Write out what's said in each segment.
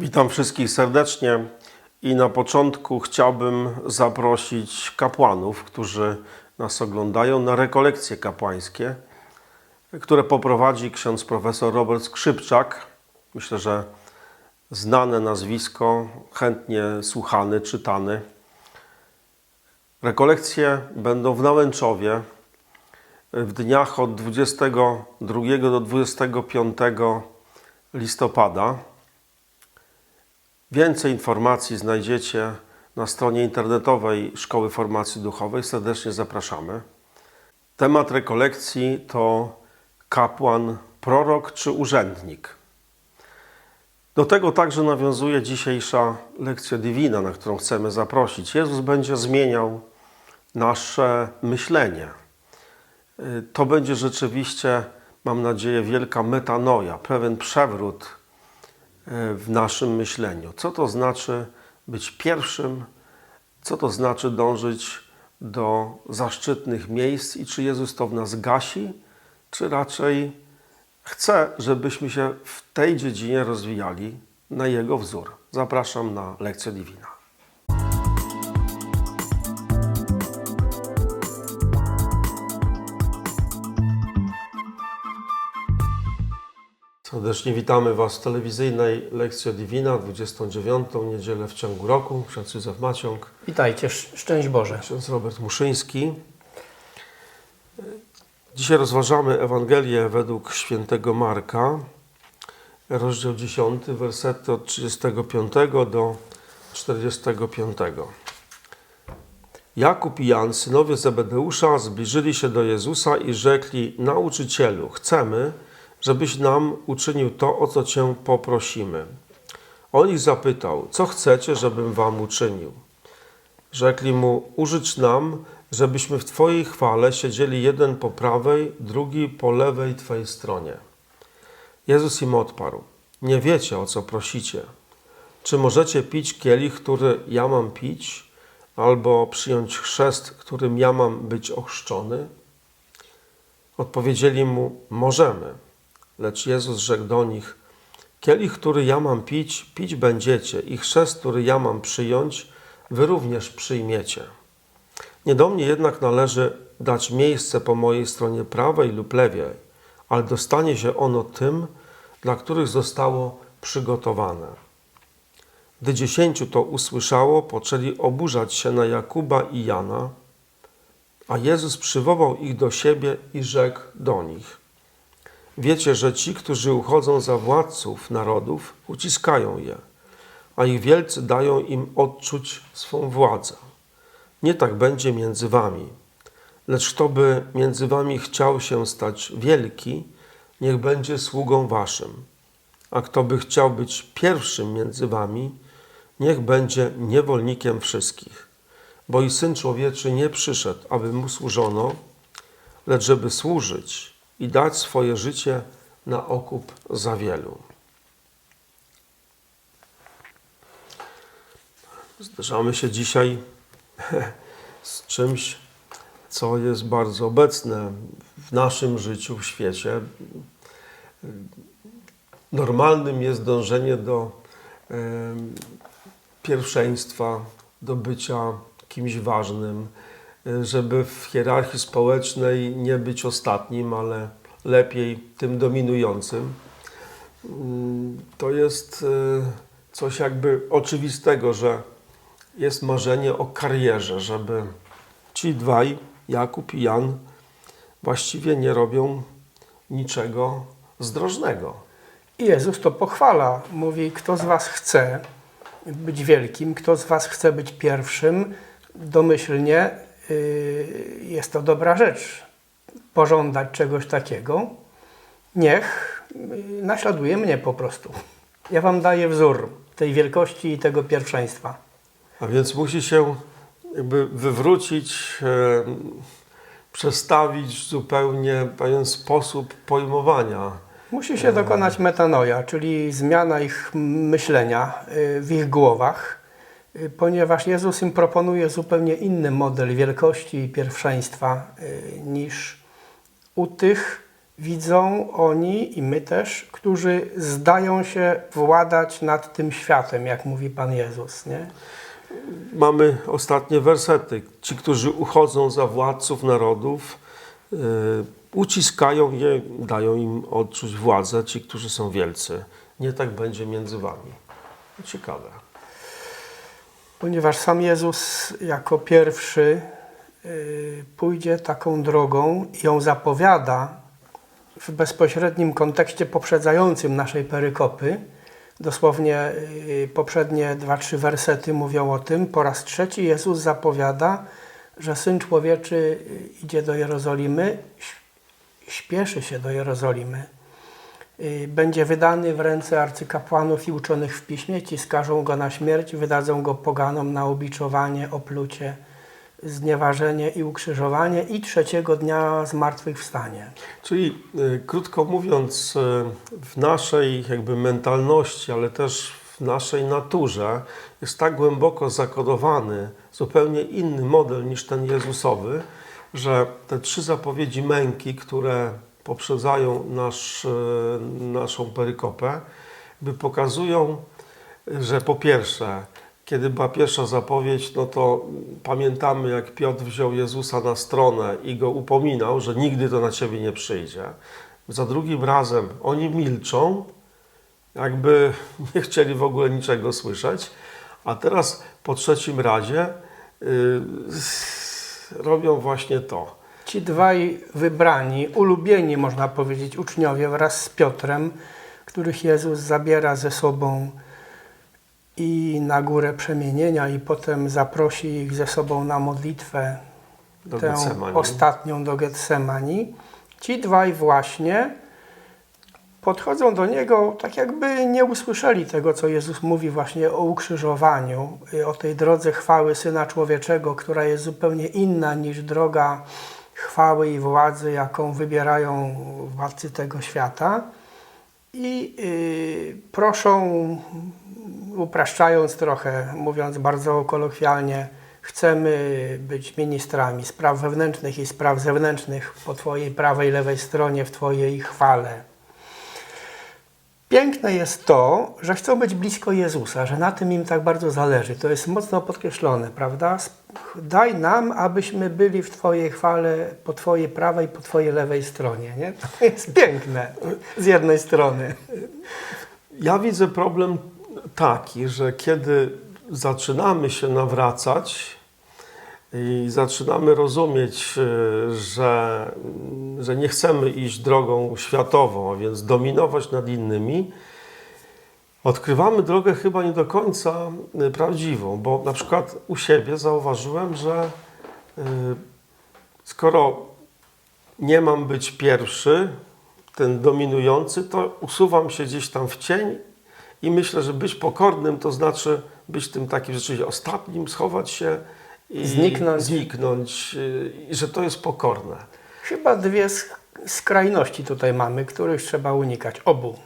Witam wszystkich serdecznie i na początku chciałbym zaprosić kapłanów, którzy nas oglądają na rekolekcje kapłańskie, które poprowadzi ksiądz profesor Robert Skrzypczak. Myślę, że znane nazwisko, chętnie słuchany, czytany. Rekolekcje będą w Nałęczowie w dniach od 22 do 25 listopada. Więcej informacji znajdziecie na stronie internetowej Szkoły Formacji Duchowej. Serdecznie zapraszamy. Temat rekolekcji to kapłan, prorok czy urzędnik. Do tego także nawiązuje dzisiejsza lekcja divina, na którą chcemy zaprosić. Jezus będzie zmieniał nasze myślenie. To będzie rzeczywiście, mam nadzieję, wielka metanoja, pewien przewrót w naszym myśleniu. Co to znaczy być pierwszym? Co to znaczy dążyć do zaszczytnych miejsc i czy Jezus to w nas gasi, czy raczej chce, żebyśmy się w tej dziedzinie rozwijali na Jego wzór. Zapraszam na lekcję Divina. Serdecznie witamy Was w telewizyjnej lekcji Divina, 29. niedzielę w ciągu roku. Ksiądz Józef Maciąg, Witajcie, sz- szczęść Boże. ksiądz Robert Muszyński. Dzisiaj rozważamy Ewangelię według świętego Marka, rozdział 10, wersety od 35 do 45. Jakub i Jan, synowie Zebedeusza, zbliżyli się do Jezusa i rzekli: Nauczycielu, chcemy, żebyś nam uczynił to, o co Cię poprosimy. On ich zapytał: Co chcecie, żebym Wam uczynił? Rzekli mu: Użycz nam, żebyśmy w Twojej chwale siedzieli jeden po prawej, drugi po lewej Twojej stronie. Jezus im odparł: Nie wiecie, o co prosicie. Czy możecie pić kielich, który ja mam pić, albo przyjąć chrzest, którym ja mam być ochrzczony? Odpowiedzieli mu: Możemy. Lecz Jezus rzekł do nich: Kielich, który ja mam pić, pić będziecie, i chrzest, który ja mam przyjąć, wy również przyjmiecie. Nie do mnie jednak należy dać miejsce po mojej stronie prawej lub lewej, ale dostanie się ono tym, dla których zostało przygotowane. Gdy dziesięciu to usłyszało, poczęli oburzać się na Jakuba i Jana, a Jezus przywołał ich do siebie i rzekł do nich: Wiecie, że ci, którzy uchodzą za władców narodów, uciskają je, a ich wielcy dają im odczuć swą władzę. Nie tak będzie między wami. Lecz kto by między wami chciał się stać wielki, niech będzie sługą waszym. A kto by chciał być pierwszym między wami, niech będzie niewolnikiem wszystkich. Bo i Syn Człowieczy nie przyszedł, aby mu służono, lecz żeby służyć i dać swoje życie na okup za wielu. Zderzamy się dzisiaj z czymś, co jest bardzo obecne w naszym życiu, w świecie. Normalnym jest dążenie do pierwszeństwa, do bycia kimś ważnym, żeby w hierarchii społecznej nie być ostatnim, ale lepiej tym dominującym. Mm, To jest y, coś jakby oczywistego, że jest marzenie o karierze, żeby ci dwaj, Jakub i Jan, właściwie nie robią niczego zdrożnego. Jezus to pochwala. Mówi, kto z was chce być wielkim, kto z was chce być pierwszym, domyślnie jest to dobra rzecz. Pożądać czegoś takiego, niech yy, naśladuje mnie po prostu. Ja wam daję wzór tej wielkości i tego pierwszeństwa. A więc musi się jakby wywrócić, e, przestawić zupełnie pewien sposób pojmowania. Musi się dokonać metanoja, czyli zmiana ich myślenia y, w ich głowach, y, ponieważ Jezus im proponuje zupełnie inny model wielkości i pierwszeństwa y, niż u tych widzą oni i my też, którzy zdają się władać nad tym światem, jak mówi Pan Jezus. Nie? Mamy ostatnie wersety. Ci, którzy uchodzą za władców narodów, yy, uciskają je, dają im odczuć władzę, ci, którzy są wielcy. Nie tak będzie między wami. Ciekawe. Ponieważ sam Jezus jako pierwszy y, pójdzie taką drogą i ją zapowiada w bezpośrednim kontekście poprzedzającym naszej perykopy. Dosłownie y, poprzednie dwa, trzy wersety mówią o tym. Po raz trzeci Jezus zapowiada, że Syn Człowieczy y, idzie do Jerozolimy, śpieszy się do Jerozolimy. Y, będzie wydany w ręce arcykapłanów i uczonych w piśmie, ci skażą go na śmierć, wydadzą go poganom na ubiczowanie, oplucie, znieważenie i ukrzyżowanie i trzeciego dnia zmartwychwstanie. Czyli y, krótko mówiąc, y, w naszej jakby mentalności, ale też w naszej naturze jest tak głęboko zakodowany zupełnie inny model niż ten Jezusowy, że te trzy zapowiedzi męki, które poprzedzają nasz, y, naszą perykopę, jakby pokazują, że po pierwsze, kiedy była pierwsza zapowiedź, no to pamiętamy, jak Piotr wziął Jezusa na stronę i go upominał, że nigdy to na ciebie nie przyjdzie. Za drugim razem oni milczą, jakby nie chcieli w ogóle niczego słyszeć, a teraz po trzecim razie yy, robią właśnie to. Ci dwaj wybrani, ulubieni można powiedzieć uczniowie wraz z Piotrem, których Jezus zabiera ze sobą i na górę przemienienia i potem zaprosi ich ze sobą na modlitwę Do tę Getsemani. ostatnią do Getsemani. Ci dwaj właśnie podchodzą do Niego tak jakby nie usłyszeli tego, co Jezus mówi właśnie o ukrzyżowaniu, y, o tej drodze chwały Syna Człowieczego, która jest zupełnie inna niż droga chwały i władzy, jaką wybierają władcy tego świata. I y, proszą, upraszczając trochę, mówiąc bardzo kolokwialnie, chcemy być ministrami spraw wewnętrznych i spraw zewnętrznych po Twojej prawej, lewej stronie w Twojej chwale. Piękne jest to, że chcą być blisko Jezusa, że na tym im tak bardzo zależy. To jest mocno podkreślone, prawda? Daj nam, abyśmy byli w Twojej chwale po Twojej prawej, po Twojej lewej stronie. Nie? To jest piękne z jednej strony. Ja widzę problem taki, że kiedy zaczynamy się nawracać i zaczynamy rozumieć, y, że, że nie chcemy iść drogą światową, a więc dominować nad innymi, odkrywamy drogę chyba nie do końca y, prawdziwą, bo na przykład u siebie zauważyłem, że y, skoro nie mam być pierwszy, ten dominujący, to usuwam się gdzieś tam w cień i myślę, że być pokornym to znaczy być tym takim rzeczywiście ostatnim, schować się Zniknąć. zniknąć y, i że to jest pokorne. Chyba dwie sk- skrajności tutaj mamy, których trzeba unikać. Obu.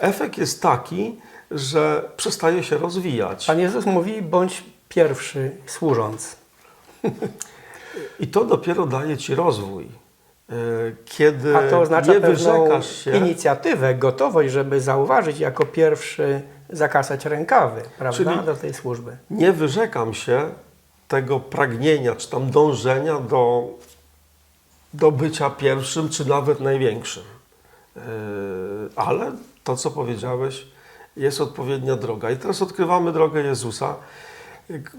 Efekt jest taki, że przestaje się rozwijać. Pan Jezus mówi, bądź pierwszy służąc. I to dopiero daje ci rozwój. Y, Kiedy A to oznacza nie wyrzekasz się. inicjatywę, gotowość, żeby zauważyć jako pierwszy zakasać rękawy, prawda, Czyli- do tej służby. nie wyrzekam się tego pragnienia, czy tam dążenia do, do bycia pierwszym, czy nawet największym. Yy, Ale to, co powiedziałeś, jest odpowiednia droga. I teraz odkrywamy drogę Jezusa.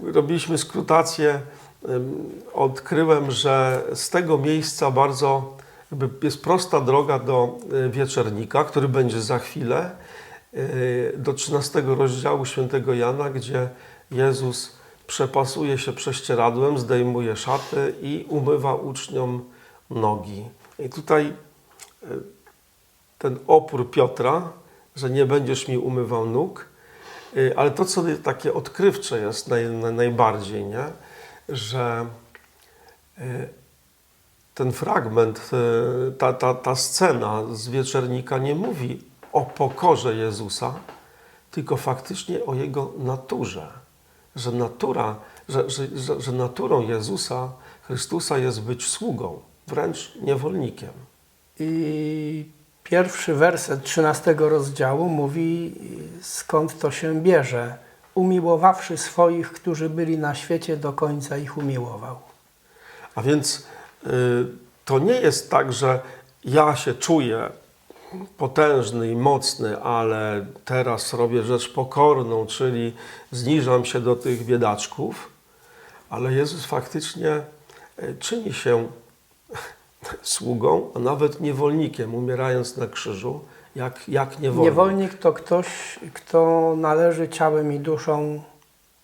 Robiliśmy skrutację, odkryłem, że z tego miejsca bardzo jest prosta droga do y, wieczernika, który będzie za chwilę, y, do 13 rozdziału świętego Jana, gdzie Jezus przepasuje się prześcieradłem, zdejmuje szaty i umywa uczniom nogi. I tutaj y, ten opór Piotra, że nie będziesz mi umywał nóg, y, ale to, co takie odkrywcze jest naj, naj, najbardziej, nie? że y, ten fragment, ta, ta, ta scena z wieczernika nie mówi o pokorze Jezusa, tylko faktycznie o Jego naturze. Że, natura, że, że, że, że naturą Jezusa, Chrystusa jest być sługą, wręcz niewolnikiem. I pierwszy werset 13 rozdziału mówi, skąd to się bierze. Umiłowawszy swoich, którzy byli na świecie, do końca ich umiłował. A więc y, to nie jest tak, że ja się czuję potężny i mocny, ale teraz robię rzecz pokorną, czyli zniżam się do tych biedaczków, ale Jezus faktycznie y, czyni się sługą, a nawet niewolnikiem, umierając na krzyżu, jak, jak niewolnik. Niewolnik to ktoś, kto należy ciałem i duszą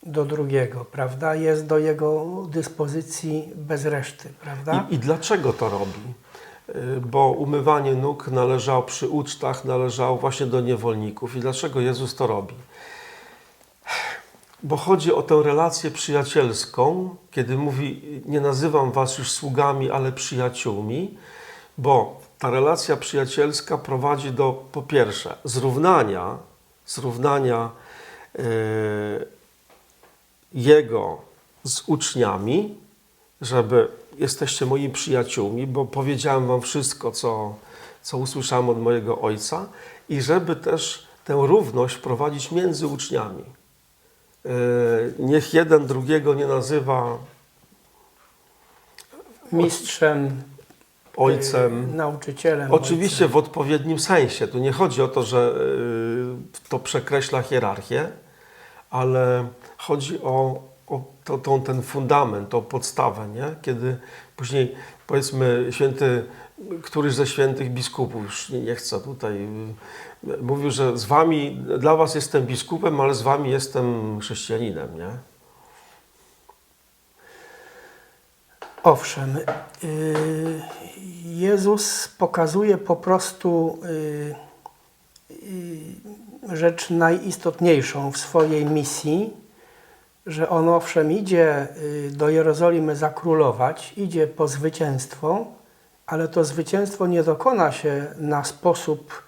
do drugiego, prawda? Jest do jego dyspozycji bez reszty, prawda? I, I dlaczego to robi? Y, Bo umywanie nóg należało przy ucztach, należało właśnie do niewolników. I dlaczego Jezus to robi? Bo chodzi o tę relację przyjacielską, kiedy mówi: Nie nazywam was już sługami, ale przyjaciółmi, bo ta relacja przyjacielska prowadzi do, po pierwsze, zrównania, zrównania yy, jego z uczniami, żeby jesteście moimi przyjaciółmi, bo powiedziałem wam wszystko, co, co usłyszałem od mojego ojca, i żeby też tę równość prowadzić między uczniami. Yy, Niech jeden drugiego nie nazywa Mistrzem, ojcem. y, nauczycielem. Oczywiście w odpowiednim sensie. Tu nie chodzi o to, że y, to przekreśla hierarchię, ale chodzi o, to, tą, ten fundament, tą podstawę, nie? kiedy później powiedzmy święty, któryś ze świętych biskupów, już nie, nie chcę tutaj, y, mówił, że z wami, dla was jestem biskupem, ale z wami jestem chrześcijaninem, nie? Owszem, y, Jezus pokazuje po prostu y, rzecz najistotniejszą w swojej misji, że On owszem idzie y, do Jerozolimy zakrólować, idzie po zwycięstwo, ale to zwycięstwo nie dokona się na sposób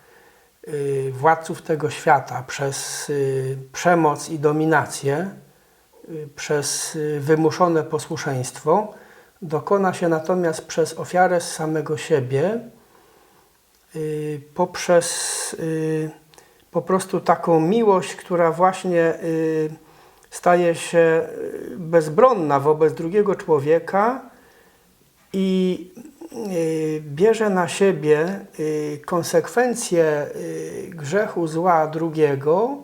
y, władców tego świata przez y, przemoc i dominację, przez wymuszone posłuszeństwo, dokona się natomiast przez ofiarę z samego siebie, poprzez po prostu taką miłość, która właśnie staje się y, bezbronna wobec drugiego człowieka i y, bierze na siebie y, konsekwencje grzechu zła drugiego,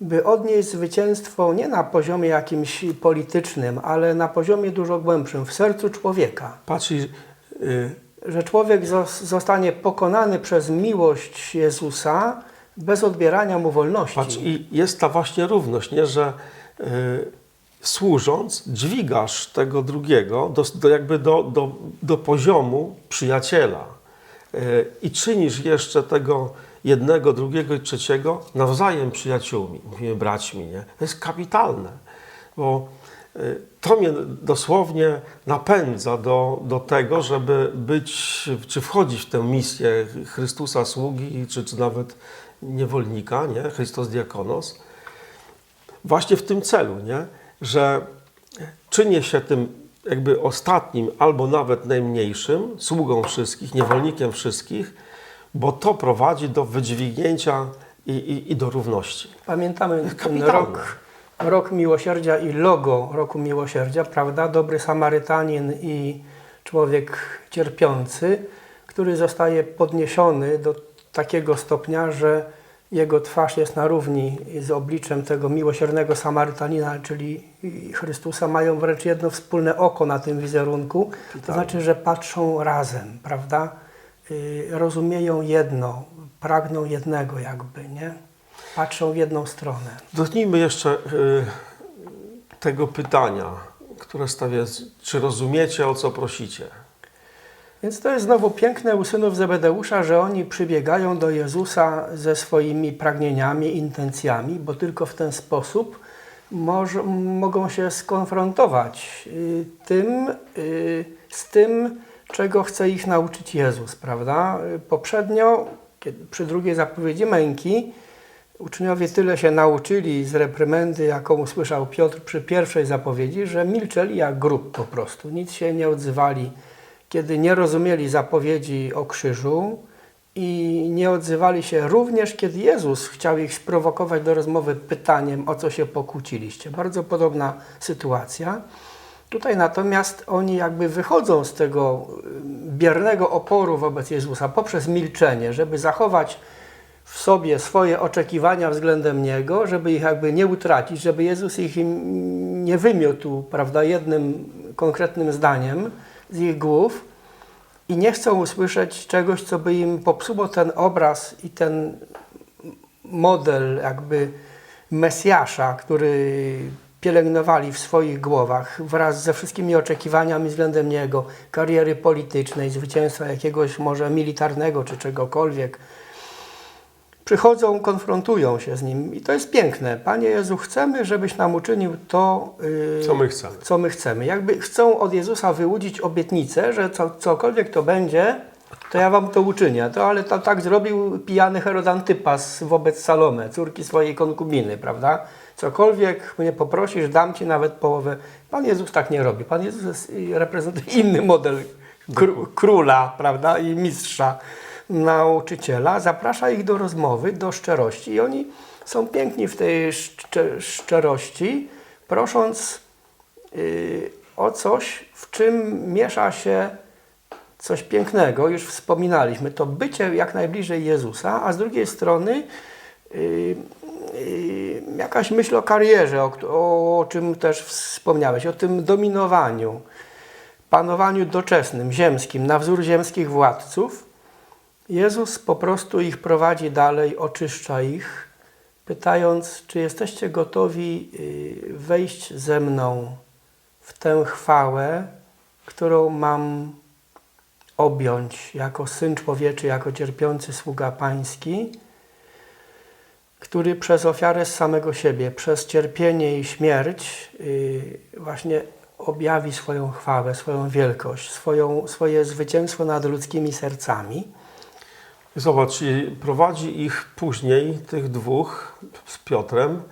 by odnieść zwycięstwo nie na poziomie jakimś politycznym, ale na poziomie dużo głębszym, w sercu człowieka. Patrz, i, y, Że człowiek zos- zostanie pokonany przez miłość Jezusa bez odbierania mu wolności. Patrz, i jest ta właśnie równość, nie? że służąc, dźwigasz tego drugiego do, do, jakby do, do, do poziomu przyjaciela y, i czynisz jeszcze tego jednego, drugiego i trzeciego nawzajem przyjaciółmi, mówimy braćmi. Nie? To jest kapitalne, bo y, to mnie dosłownie napędza do, do tego, żeby być, czy wchodzić w tę misję Chrystusa sługi, czy, czy nawet niewolnika, nie? Chrystus diakonos, właśnie w tym celu, nie? że czynię się tym jakby ostatnim albo nawet najmniejszym, sługą wszystkich, niewolnikiem wszystkich, bo to prowadzi do wydźwignięcia i, i, i do równości. Pamiętamy ten rok, rok miłosierdzia i logo roku miłosierdzia, prawda? Dobry Samarytanin i człowiek cierpiący, który zostaje podniesiony do takiego stopnia, że jego twarz jest na równi z obliczem tego miłosiernego Samarytanina, czyli Chrystusa. Mają wręcz jedno wspólne oko na tym wizerunku. To znaczy, że patrzą razem, prawda? Y, Rozumieją jedno, pragną jednego jakby, nie? Patrzą w jedną stronę. Dotknijmy jeszcze y, tego pytania, które stawię, czy rozumiecie, o co prosicie? Więc to jest znowu piękne u synów Zebedeusza, że oni przybiegają do Jezusa ze swoimi pragnieniami, intencjami, bo tylko w ten sposób mogą się skonfrontować y, tym, y, z tym, czego chce ich nauczyć Jezus, prawda? Poprzednio, kiedy, przy drugiej zapowiedzi męki, uczniowie tyle się nauczyli z reprymendy, jaką usłyszał Piotr przy pierwszej zapowiedzi, że milczeli jak grób po prostu, nic się nie odzywali kiedy nie rozumieli zapowiedzi o krzyżu i nie odzywali się również, kiedy Jezus chciał ich sprowokować do rozmowy pytaniem, o co się pokłóciliście. Bardzo podobna sytuacja. Tutaj natomiast oni jakby wychodzą z tego y, biernego oporu wobec Jezusa poprzez milczenie, żeby zachować w sobie swoje oczekiwania względem Niego, żeby ich jakby nie utracić, żeby Jezus ich nie wymiótł, prawda, jednym konkretnym zdaniem z ich głów i nie chcą usłyszeć czegoś, co by im popsuło ten obraz i ten model jakby Mesjasza, który pielęgnowali w swoich głowach wraz ze wszystkimi oczekiwaniami względem niego, kariery politycznej, zwycięstwa jakiegoś może militarnego czy czegokolwiek. Przychodzą, konfrontują się z nim i to jest piękne. Panie Jezu, chcemy, żebyś nam uczynił to, yy, Co my chcemy? co my chcemy. Jakby chcą od Jezusa wyłudzić obietnicę, że co, cokolwiek to będzie, to ja wam to uczynię. To, ale to tak zrobił pijany Herod Antypas wobec Salome, córki swojej konkubiny, prawda? Cokolwiek mnie poprosisz, dam ci nawet połowę. Pan Jezus tak nie robi. Pan Jezus reprezentuje inny model kró- króla, prawda? I mistrza, nauczyciela. Zaprasza ich do rozmowy, do szczerości i oni są piękni w tej szcze- szczerości, prosząc yy, o coś, w czym miesza się coś pięknego, już wspominaliśmy, to bycie jak najbliżej Jezusa, a z drugiej strony yy, yy, jakaś myśl o karierze, o, o czym też wspomniałeś, o tym dominowaniu, panowaniu doczesnym, ziemskim, na wzór ziemskich władców. Jezus po prostu ich prowadzi dalej, oczyszcza ich, pytając, czy jesteście gotowi yy, wejść ze mną w tę chwałę, którą mam objąć jako Syn Człowieczy, jako cierpiący sługa Pański, który przez ofiarę z samego siebie, przez cierpienie i śmierć yy, właśnie objawi swoją chwałę, swoją wielkość, swoją, swoje zwycięstwo nad ludzkimi sercami. Zobacz, i prowadzi ich później, tych dwóch z Piotrem,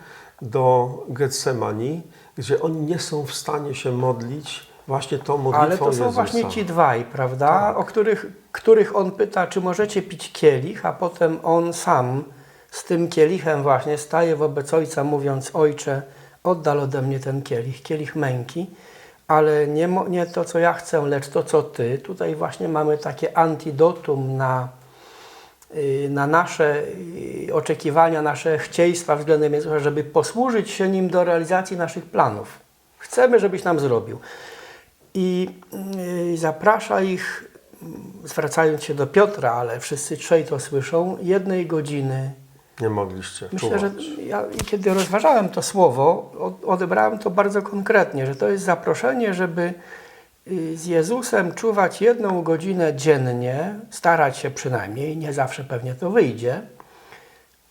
do Getsemani, gdzie oni nie są w stanie się modlić właśnie tą modlitwą Ale to są Jezusa. właśnie ci dwaj, prawda? Tak. O których, których on pyta, czy możecie pić kielich, a potem on sam z tym kielichem właśnie staje wobec ojca, mówiąc: Ojcze, oddal ode mnie ten kielich, kielich męki, ale nie, nie to, co ja chcę, lecz to, co ty. Tutaj właśnie mamy takie antidotum na, na nasze y, oczekiwania, nasze chcieństwa względem Jezusa, żeby posłużyć się nim do realizacji naszych planów. Chcemy, żebyś nam zrobił i y, zaprasza ich, mm, zwracając się do Piotra, ale wszyscy trzej to słyszą, jednej godziny. Nie mogliście Myślę, że czuwać. ja, i kiedy rozważałem to słowo, od- odebrałem to bardzo konkretnie, że to jest zaproszenie, żeby y, z Jezusem czuwać jedną godzinę dziennie, starać się przynajmniej, nie zawsze pewnie to wyjdzie,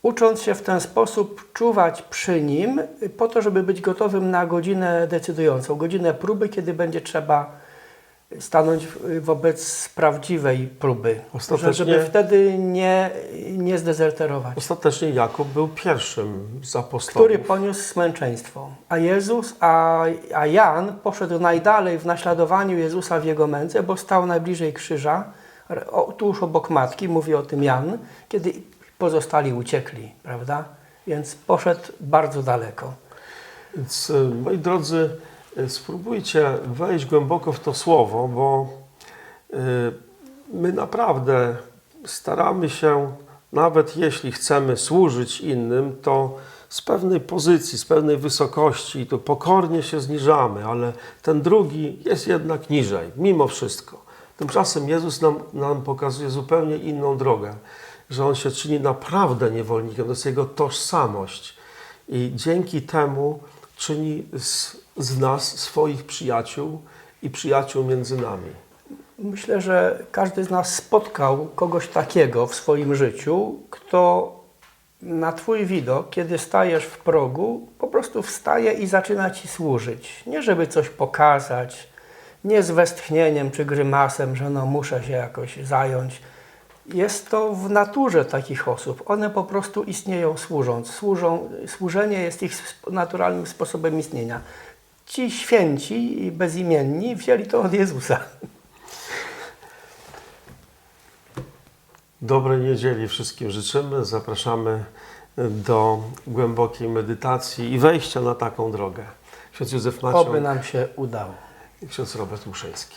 ucząc się w ten sposób czuwać przy nim, y, po to, żeby być gotowym na godzinę decydującą, godzinę próby, kiedy będzie trzeba stanąć wobec prawdziwej próby, Ostatecznie- żeby wtedy nie, nie zdezerterować Ostatecznie Jakub był pierwszym z apostołów. który poniósł smęczeństwo. A Jezus, a, a Jan poszedł najdalej w naśladowaniu Jezusa w jego męce, bo stał najbliżej krzyża, o, tuż obok matki, mówi o tym Jan, kiedy pozostali uciekli, prawda? Więc poszedł bardzo daleko. Więc, y, moi drodzy, spróbujcie wejść głęboko w to słowo, bo y, my naprawdę staramy się, nawet jeśli chcemy służyć innym, to z pewnej pozycji, z pewnej wysokości, to pokornie się zniżamy, ale ten drugi jest jednak niżej, mimo wszystko. Tymczasem Jezus nam, nam pokazuje zupełnie inną drogę, że On się czyni naprawdę niewolnikiem, to jest Jego tożsamość. I dzięki temu czyni z, z nas swoich przyjaciół i przyjaciół między nami. Myślę, że każdy z nas spotkał kogoś takiego w swoim życiu, kto na Twój widok, kiedy stajesz w progu, po prostu wstaje i zaczyna Ci służyć. Nie żeby coś pokazać, nie z westchnieniem czy grymasem, że no muszę się jakoś zająć. Jest to w naturze takich osób. One po prostu istnieją służąc. Służą, służenie jest ich naturalnym sposobem istnienia ci święci i bezimienni wzięli to od Jezusa. Dobrej niedzieli wszystkim życzymy. Zapraszamy do głębokiej medytacji i wejścia na taką drogę. Ksiądz Józef Maciej. Oby nam się udało. I ksiądz Robert Muszyński.